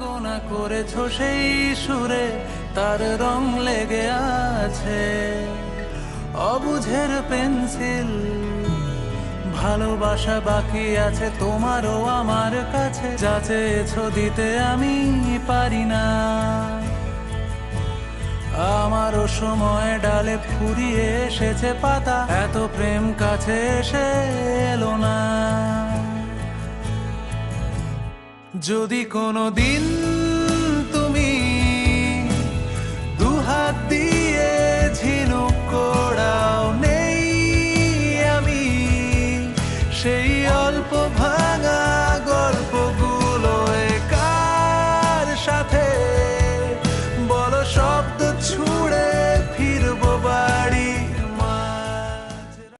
গোনা করেছ সেই সুরে, তার রং লেগে আছে অবুঝের পেন্সিল। ভালোবাসা বাকি আছে তোমারও আমার কাছে, যা চেয়েছো দিতে আমি পারি না। আমারও সময় ডালে ফুরিয়ে এসেছে পাতা, এত প্রেম কাছে এসে এলো না। যদি কোনো দিন